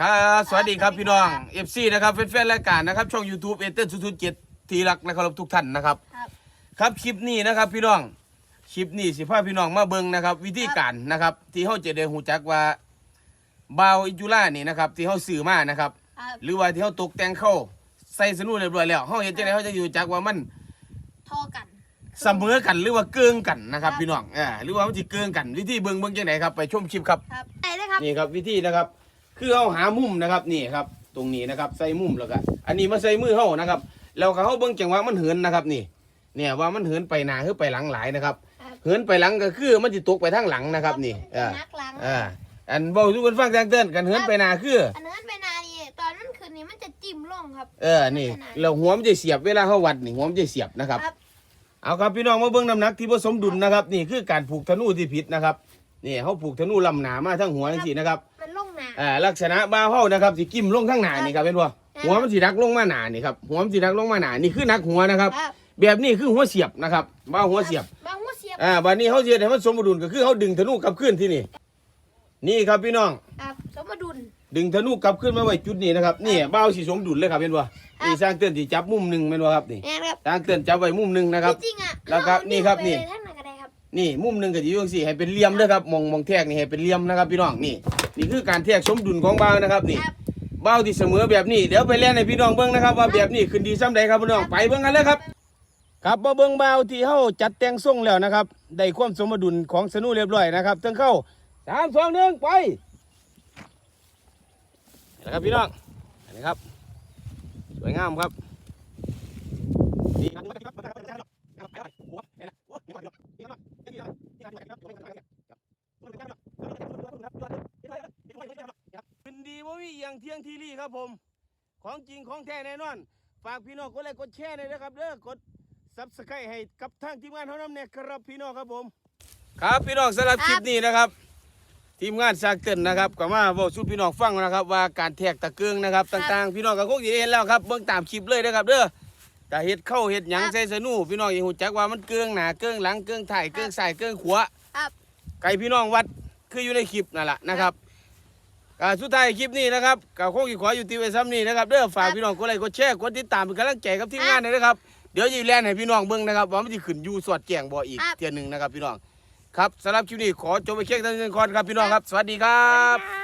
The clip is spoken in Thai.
ครับสวัสดีครับพี่น้องเอฟซีนะครับแฟนๆรายการนะครับช่อง YouTube เอเตอร์ศูนย์เจ็ดที่รักและเคารพทุกท่านนะครับ ครับครับคลิปนี้นะครับพี่น้องคลิปนี้สิพาพี่น้องมาเบิ่งนะครับ วิธีการนะครับ ที่เฮาจะได้หูจักว่าบาวอิจูล่านี่นะครับที่เฮาซื้อมานะครับ ครับหรือว่าที่เฮาตกแต่งเข้าใส่สนุนเรียบร้อยแล้วเฮาเห็นจังได๋เฮาจะอยู่จักว่ามันทอกันเสมอกันหรือว่าเกิงกันนะครับครับพี่น้องอ่าหรือว่ามันสิเกิงกันวิธีเบิ่งเบิ่งจังไดครับไปชมคลิปครับ ครับไหนเลยครับนี่ครับวิธีนะครับ คือเอาหามุมนะครับนี่ครับตรงนี้นะครับใส่มุมแล้วก็อันนี้มาใส่มือเฮานะครับแล้วก็เฮาเบิ่งจังหวะมันเหินนะครับนี่ เนี่ยว่ามันเหินไปหน้าหรือไปหลังหลายนะครับครับเหินไปหลังก็คือมันสิตกไปทางหลังนะครับนี่เป็อ่านักล้างอ่าอันเว้าสู่กันฟังแจ้งเตือนกันเหินไปหน้าคืออันนั้นไปนานี่ตอนนั้นคืนนี้มันจะจิ้มลงครับ เออนี่แล้วหัวมันจะเสียบเวลาเฮาวัดนี่หัวมันจะเสียบนะครับครับเอาครับพี่น้องมาเบิ่งน้ำหนักที่ผสมดุลนะครับ นี่คือการผูกธนูที่ผิดนะครับนี่เฮาผูกธนูลำหนามาทั้งหัวจังซี่นะครับมันลงหนา อ่าลักษณะบ้าเฮานะครับสิกิ้มลงข้างหน้านี่ครับเป็นบ่หัวมันสิดักลงมาหน้านี่ครับหัวมันสิดักลงมาหน้านี่คือนักหัวนะครับครับ แบบนี้คือหัวเสียบนะครับบ้าหัวเสียบ บางหัวเสียบอ่าบัดนี้เฮาสิเฮ็ดให้มันสมดุลก็คือเฮาดึงธนูกลับขึ้นที่นี่ นี่ครับพี่น้อง ครับสมดุล ดึงธนูกลับขึ้นมาไว้จุดนี้นะครับนี่บ้าสิสมดุลเลยครับเป็นบ่นี่สร้างเตือนสิจับมุมหนึงแม่นบ่ครับนี่เนี่ยครับสร้างเตือนจับไว้มุมหนึงนะครับจริงๆอะแล้วก็เอานี่ครับวนี่ไปท่านไหนก็ได้ครับ นี่มุมหนึงก็สิอยู่จังซี่ให้เป็นเหลี่ยมเด้อครับมองมองแทกนี่ให้เป็นเหลี่ยมนะครับพี่น้องนี่ นี่คือการแทกสมดุลของบ้าวนะครับนี่ครับ เบ้าที่เสมอแบบนี้เดี๋ยวไปเล่นให้พี่น้องเบิ้งนะครับว่าแบบนี้ขึ้นดีซ้ำใดครับพี่น้องไปเบิ้งกันเลยครับ ครับมาเบิ้งเบ้าที่เฮาจัดแต่งทรงแล้วนะครับได้ความสมดุลของสนุเรียบร้อยนะครับตั้งเข้าสามสองหนึ่งไปนี่แหละครับพี่น้องอันนี้ครับ สวยงามครับนี่ครับ ขึ้นดีว่ามีอย่างเที่ยงทีรีครับผม ของจริงของแท้แน่นอน ฝากพี่น้องกดไลค์กดแชร์หน่อยนะครับเด้อกดซับสไครต์ให้กับทางทีมงานเท่านั้นเนี่ยครับพี่น้องครับผม ครับพี่น้องสำหรับคลิปนี้นะครับ ทีมงานสร้างเต้นนะครับก็มาบอกสู่พี่น้องฟังนะครับว่าการแทกตะเกืองนะครับต่างๆ พี่น้องก็คงจะได้เห็นแล้วครับเบิ่งตามคลิปเลยนะครับเด้อแต่เฮ็ดเข้าเฮ็ดหยังใส่สนูพี่น้องอยังหูจักว่ามันเกืองหนาเกืองหลังเกืองถ่ายเกืองใส่เกืองขวาครับไก่พี่น้องวัดคืออยู่ในคลิปนั่นแหละนะครับ ก็สุดท้ายคลิปนี้นะครับก็คงสิขออยู่ที่ไว้ซ้ำนี้นะครับเด้อฝากพี่น้องกดไลค์กดแชร์กดติดตามเป็นกำลังใจกับทีมงานหน่อยนะครับเดี๋ยวจะแล่นให้พี่น้องเบิ่งนะครับว่ามันจะขึ้นอยู่สวดแจงบ่อีกเทียหนึ่งนะครับพี่น้องครับสำหรับคลิปนี้ขอจบไปเคียงเท่านี้ก่อนครับพี่น้องครับ สวัสดีครับครับ